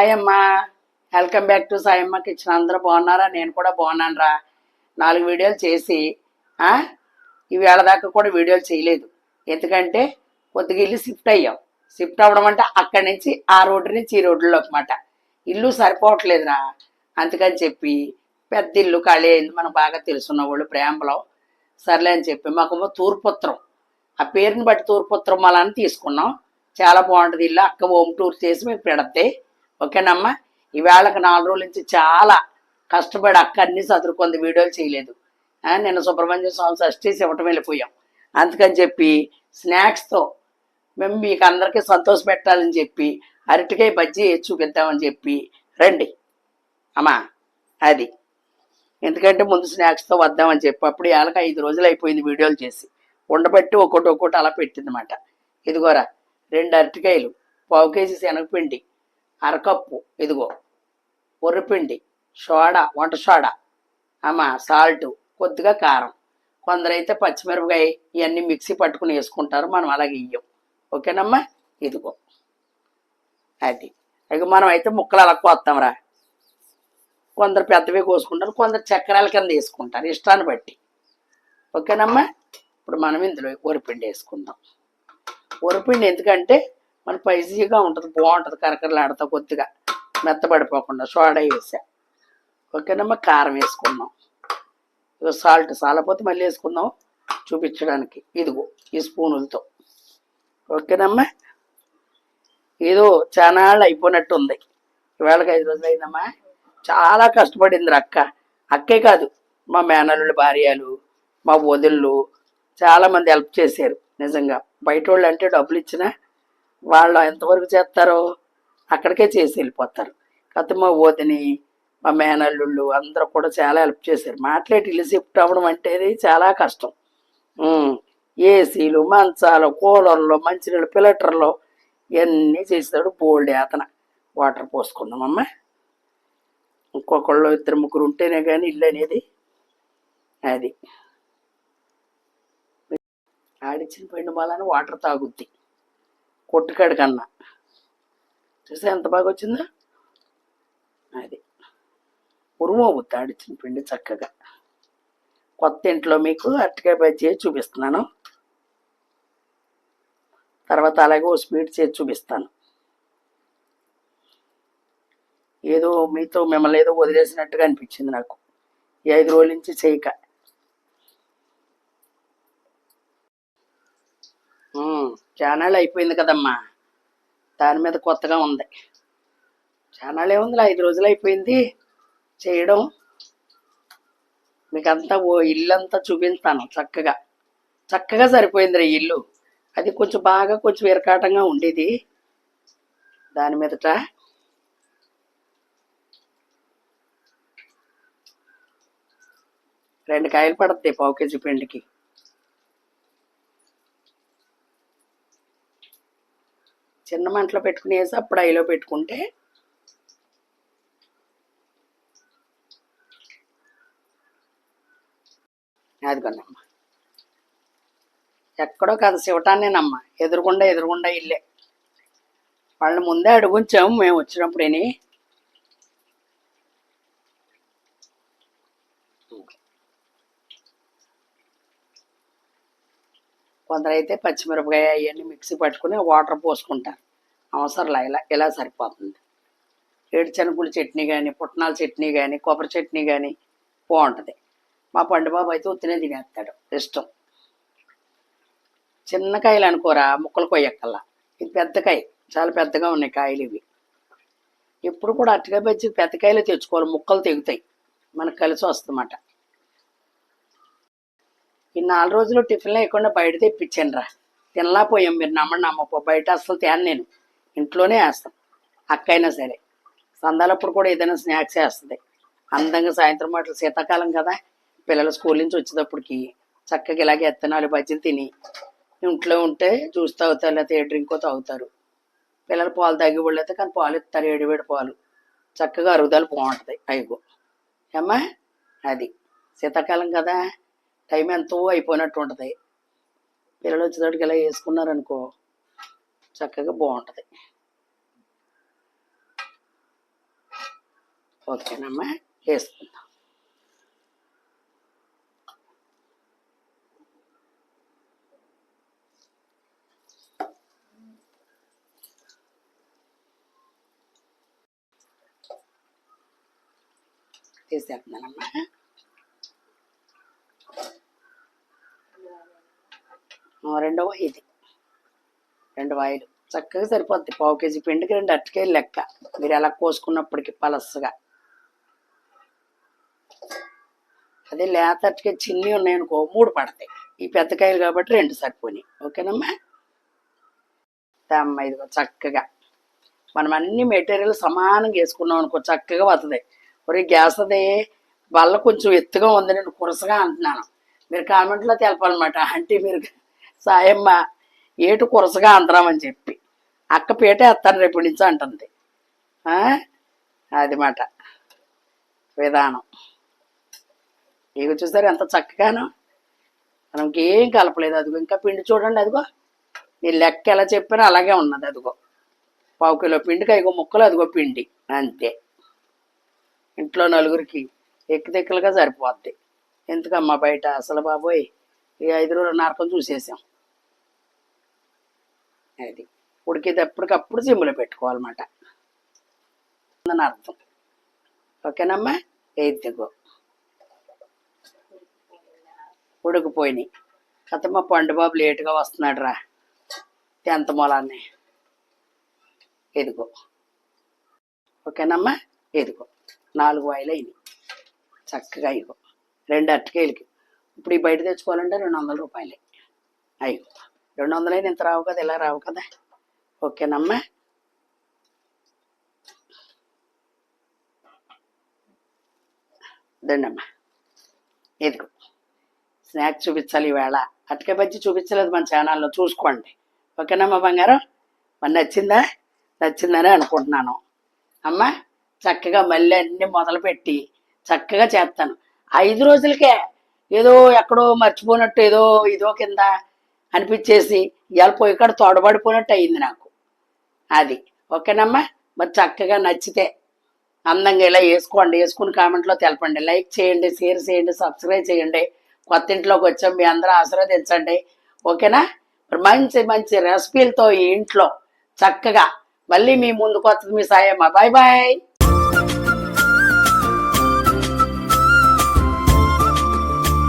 Hi అమ్మా welcome back to Sayamma kitchen అందరూ బాగున్నారా? నేను కూడా బాగున్నాను రా నాలుగు వీడియోలు చేసి ఆ, దాకా కూడా వీడియోలు చేయలేదు. ఎందుకంటే కొద్దిగా ఇల్లు షిఫ్ట్ అయ్యాం. షిఫ్ట్ అవ్వడం అంటే అక్కడి నుంచి ఆ రోడ్డు నుంచి ఈ రోడ్డులోకి మాట ఇల్లు సరిపోవట్లేదురా. అందుకని చెప్పి పెద్ద ఇల్లు ఖాళీ అయింది. మనకు బాగా తెలుసున్న వాళ్ళు ప్రేమలో. సర్లే అని చెప్పి మాకు తూర్పుత్రం. ఆ పేరుని బట్టి తూర్పుత్రం మలని తీసుకున్నాం. చాలా బాగుంటుంది ఇల్లు. అక్క హోమ్ టూర్ చేసి మీకు పెడతాయి ఓకేనమ్మా? ఈవేళకి నాలుగు రోజుల నుంచి చాలా కష్టపడి అక్క అన్ని చదువుకుంది వీడియోలు చేయలేదు. నిన్న సుబ్రహ్మణ్య స్వామి షష్ఠి ఇవ్వటం వెళ్ళిపోయాం. అందుకని చెప్పి స్నాక్స్తో మేము మీకు అందరికీ సంతోష పెట్టాలని చెప్పి అరటికాయ బజ్జీ చూపిద్దామని చెప్పి రండి. అమ్మా అది. ఎందుకంటే ముందు స్నాక్స్తో వద్దామని చెప్పి అప్పుడు ఏళ్ళకి ఐదు రోజులు అయిపోయింది వీడియోలు చేసి. ఉండబట్టి ఒక్కొక్కటి ఒక్కొక్కటి అలా పెట్టిందన్నమాట. ఇదిగోరా రెండు అరటికాయలు పావు కేజీ శనగపిండి. అరకప్పు ఇదిగో. పొర్రిపిండి సోడా వంట సోడా. అమ్మ సాల్ట్ కొద్దిగా కారం. కొందరైతే పచ్చిమిరపకాయ ఇవన్నీ మిక్సీ పట్టుకుని వేసుకుంటారు మనం అలాగే ఇయ్యం. ఓకేనమ్మా? ఇదిగో. అది. ఇక మనం అయితే ముక్కలు అలా కోస్తాంరా కొందరు పెద్దవి కోసుకుంటారు కొందరు చక్రాల కింద వేసుకుంటారు ఇష్టాన్ని బట్టి. ఓకేనమ్మా? ఇప్పుడు మనం ఇందులో ఒరిపిండి వేసుకుందాం. వరిపిండి ఎందుకంటే మన పైసీగా ఉంటుంది బాగుంటుంది కరకరలాడతా కొద్దిగా మెత్తబడిపోకుండా సోడా వేసా. ఓకేనమ్మా కారం వేసుకుందాం. ఇక సాల్ట్ సాలపోతే మళ్ళీ వేసుకుందాం చూపించడానికి. ఇదిగో ఈ స్పూనులతో. ఓకేనమ్మా? ఏదో చాలా అయిపోయినట్టు ఉంది ఇవాళకి ఐదు రోజులు అయిందమ్మా. చాలా కష్టపడింది అక్క. అక్కే కాదు మా మేనల్లుళ్ళ భార్యలు మా వదిళ్ళు చాలా మంది హెల్ప్ చేశారు నిజంగా. బయట వాళ్ళు అంటే డబ్బులు ఇచ్చినా వాళ్ళు ఎంతవరకు చేస్తారో అక్కడికే చేసి వెళ్ళిపోతారు. కాకపోతే మా మా మేనల్లుళ్ళు అందరూ కూడా చాలా హెల్ప్ చేశారు. మాట్లాడి ఇల్లు షిఫ్ట్ అవ్వడం అంటే చాలా కష్టం. ఏసీలు మంచాలు కూలర్లు మంచినీళ్ళు ఫిల్టర్లు ఇవన్నీ చేస్తాడు బోల్డ్ అతన వాటర్ పోసుకుందామమ్మా ఇంకొకళ్ళు ఇద్దరు ముగ్గురు ఉంటేనే కానీ ఇల్లు అనేది అది. ఆడిచ్చిన పండు మాలని వాటర్ తాగుద్ది. కొట్టుకాడు కన్నా. చూసా ఎంత బాగా వచ్చిందో? అది. ఉరుము తాడిచ్చిన పిండి చక్కగా. కొత్త ఇంట్లో మీకు అరటికాయ బజ్జీ చూపిస్తున్నాను. తర్వాత అలాగే ఓ స్వీట్ చేసి చూపిస్తాను. ఏదో మీతో మిమ్మల్ని ఏదో వదిలేసినట్టుగా అనిపించింది నాకు. ఈ ఐదు రోజుల నుంచి చేయక. ఛానల్ అయిపోయింది కదమ్మా. దాని మీద కొత్తగా ఉంది. ఛానల్ ఏముంది ఐదు రోజులు అయిపోయింది చేయడం. మీకంతా ఓ ఇల్లు అంతా చూపిస్తాను చక్కగా. చక్కగా సరిపోయింది రా ఇల్లు. అది కొంచెం బాగా కొంచెం విరకాటంగా ఉండేది. దాని మీదట రెండు కాయలు పడుతుంది పావు కేజీ పిండికి. చిన్న మంటలో పెట్టుకుని వేసి అప్పుడు ఐలో పెట్టుకుంటే అదిగోనమ్మా. ఎక్కడో కాదు శివటాన్నేనమ్మా. ఎదురుగుండా ఎదురుగుండా ఇల్లే. వాళ్ళని ముందే అడుగుంచాము మేము వచ్చినప్పుడేని. కొందరైతే పచ్చిమిరపకాయ అవన్నీ మిక్సీ పట్టుకుని వాటర్ పోసుకుంటారు. అవసరంలా ఇలా ఇలా సరిపోతుంది. ఏడుశనగుల చట్నీ కానీ పుట్నాల చట్నీ కానీ కొబ్బరి చట్నీ కానీ బాగుంటుంది. మా పండుబాబు అయితే ఉత్తినే తినేస్తాడు ఇష్టం. చిన్న కాయలు అనుకోరా ముక్కలు కొయ్యక్కల్లా ఇది పెద్ద కాయ చాలా పెద్దగా ఉన్నాయి కాయలు ఇవి. ఎప్పుడు కూడా అట్టుగా బజ్జి పెద్ద కాయలు తెచ్చుకోవాలి ముక్కలు తెగుతాయి. మనకు కలిసి వస్తుందన్నమాట. ఈ నాలుగు రోజులు టిఫిన్ లేకుండా బయట తెప్పించాను రా. తినలా పోయాం మీరు నమ్మండి నమ్మపో బయట అసలు తేను నేను. ఇంట్లోనే వేస్తాం. అక్కైనా సరే. సందాలప్పుడు కూడా ఏదైనా స్నాక్స్ వేస్తుంది. అందంగా సాయంత్రం మాటలు శీతాకాలం కదా. పిల్లలు స్కూల్ నుంచి వచ్చేటప్పటికి చక్కగా ఇలాగే ఎత్తనాలు బజ్జీలు తిని ఇంట్లో ఉంటే జ్యూస్ తాగుతారు లేకపోతే ఏ డ్రింకో తాగుతారు. పిల్లలు పాలు తాగి వాళ్ళు అయితే కానీ పాలు ఇస్తారు ఏడివేడి పాలు. చక్కగా అరుగుదల బాగుంటుంది. అయిగో ఏమ్మా? అది. శీతాకాలం కదా. టైం ఎంతో అయిపోయినట్టు ఉంటుంది పిల్లలు వచ్చేటప్పటికి ఇలా వేసుకున్నారనుకో చక్కగా బాగుంటుంది. ఓకేనమ్మా వేసుకుందాం. తీసేస్తున్నానమ్మా రెండవ ఇది. రెండు వాయిలు చక్కగా సరిపోద్ది. పావు కేజీ పిండికి రెండు అట్టకాయలు లెక్క. మీరు ఎలా కోసుకున్నప్పటికి పలసగా. అదే లేత అట్టకాయ చిన్ని ఉన్నాయనుకో మూడు పడతాయి. ఈ పెద్దకాయలు కాబట్టి రెండు సరిపోయి ఓకేనమ్మా? అమ్మ ఇదిగో చక్కగా. మనం అన్ని మెటీరియల్ సమానంగా వేసుకున్నాం అనుకో చక్కగా వస్తుంది ఒరే గ్యాస్ అదే బల్ల కొంచెం ఎత్తుగా ఉంది నేను కురసగా అంటున్నాను. మీరు కామెంట్లో తెలపాలన్నమాట. అంటే మీరు సాయమ్మ ఏటు కురసగా అందరామని చెప్పి. అక్క పీట వేస్తాను రేపు నుంచి అంటుంది. అది మాట. విధానం. ఇక చూసారు ఎంత చక్కగాను? మనకి ఏం కలపలేదు. అదిగో ఇంకా పిండి చూడండి అదిగో. నేను లెక్క ఎలా చెప్పినా అలాగే ఉన్నది అదిగో. పావు కిలో పిండికి అయిగో ముక్కలు అదిగో పిండి. అంతే. ఇంట్లో నలుగురికి ఎక్కిదెక్కలుగా సరిపోద్ది. ఎందుకమ్మా బయట? అసలు బాబోయ్ ఈ ఐదు రోజుల నరకం చూసేసాం. అది. ఉడికేటప్పటికప్పుడు సిమ్లో పెట్టుకోవాలన్నమాట. అని అర్థం. ఓకేనమ్మా? ఎయిత్గో ఉడికిపోయినాయి. కథమ్మ పండుబాబు లేటుగా వస్తున్నాడు రా టెన్త్ మూలాన్ని. ఎదుగో ఓకేనమ్మా? ఎదుగో నాలుగు వాయిలు అయినాయి. చక్కగా ఇగో రెండు అరటికాయలకి. ఇప్పుడు ఈ బయట తెచ్చుకోవాలంటే రెండు వందల రూపాయలే. అయిపో రెండు వందలైన ఇంత రావు కదా ఇలా రావు కదా. ఓకేనమ్మా. దండమ్మా ఇదిగో. స్నాక్స్ చూపించాలి ఈవేళ. అటుక బజ్జి చూపించలేదు మన ఛానల్లో చూసుకోండి. ఓకేనమ్మా బంగారం? మరి నచ్చిందా? నచ్చిందని అనుకుంటున్నాను. అమ్మా చక్కగా మళ్ళీ అన్ని మొదలుపెట్టి చక్కగా చేస్తాను. ఐదు రోజులకే ఏదో ఎక్కడో మర్చిపోయినట్టు ఏదో ఇదో కింద అనిపించేసి ఇవాళ పోయి తోడబడిపోయినట్టు అయింది నాకు. అది. ఓకేనమ్మా? మరి చక్కగా నచ్చితే అందంగా ఇలా వేసుకోండి. వేసుకుని కామెంట్లో తెలపండి. లైక్ చేయండి షేర్ చేయండి సబ్స్క్రైబ్ చేయండి. కొత్త ఇంట్లోకి వచ్చాం. మీ అందరూ ఆశీర్వదించండి. ఓకేనా? మరి మంచి మంచి రెసిపీలతో ఈ ఇంట్లో చక్కగా మళ్ళీ మీ ముందుకు వస్తుంది మీ సాయమ్మ. Bye bye